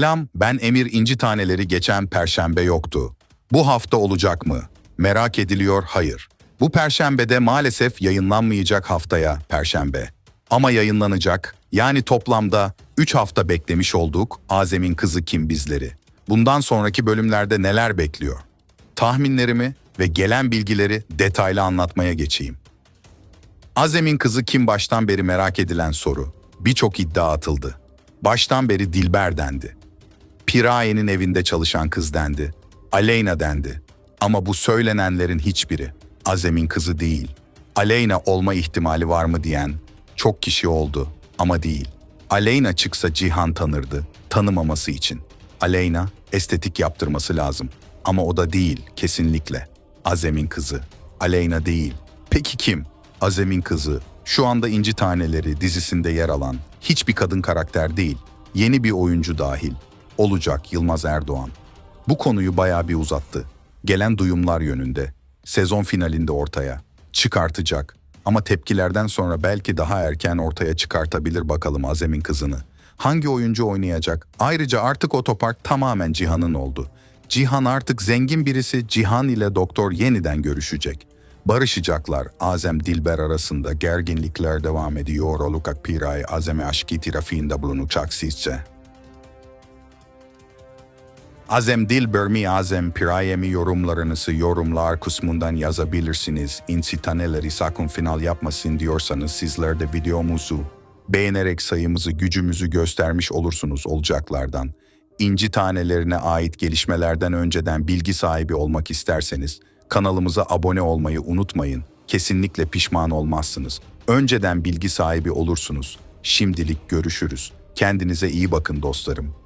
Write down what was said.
Selam, ben Emir İnci Taneleri geçen perşembe yoktu. Bu hafta olacak mı? Merak ediliyor, hayır. Bu perşembede maalesef yayınlanmayacak haftaya perşembe. Ama yayınlanacak, yani toplamda 3 hafta beklemiş olduk Azem'in kızı kim bizleri. Bundan sonraki bölümlerde neler bekliyor? Tahminlerimi ve gelen bilgileri detaylı anlatmaya geçeyim. Azem'in kızı kim baştan beri merak edilen soru. Birçok iddia atıldı. Baştan beri Dilber dendi. Piraye'nin evinde çalışan kız dendi. Aleyna dendi. Ama bu söylenenlerin hiçbiri Azem'in kızı değil. Aleyna olma ihtimali var mı diyen çok kişi oldu ama değil. Aleyna çıksa Cihan tanırdı, tanımaması için. Aleyna estetik yaptırması lazım ama o da değil kesinlikle. Azem'in kızı. Aleyna değil. Peki kim? Azem'in kızı. Şu anda İnci Taneleri dizisinde yer alan hiçbir kadın karakter değil. Yeni bir oyuncu dahil. Olacak Yılmaz Erdoğan. Bu konuyu bayağı bir uzattı. Gelen duyumlar yönünde. Sezon finalinde ortaya. Çıkartacak. Ama tepkilerden sonra belki daha erken ortaya çıkartabilir bakalım Azem'in kızını. Hangi oyuncu oynayacak? Ayrıca artık otopark tamamen Cihan'ın oldu. Cihan artık zengin birisi Cihan ile doktor yeniden görüşecek. Barışacaklar. Azem Dilber arasında gerginlikler devam ediyor. Olukak Piray Azem'e aşkı trafiğinde bulunacak sizce. Azem Dilber mi Azem Piraye mi yorumlarınızı yorumlar kısmından yazabilirsiniz. İnsi taneleri sakın final yapmasın diyorsanız sizler de videomuzu beğenerek sayımızı gücümüzü göstermiş olursunuz olacaklardan. İnci tanelerine ait gelişmelerden önceden bilgi sahibi olmak isterseniz kanalımıza abone olmayı unutmayın. Kesinlikle pişman olmazsınız. Önceden bilgi sahibi olursunuz. Şimdilik görüşürüz. Kendinize iyi bakın dostlarım.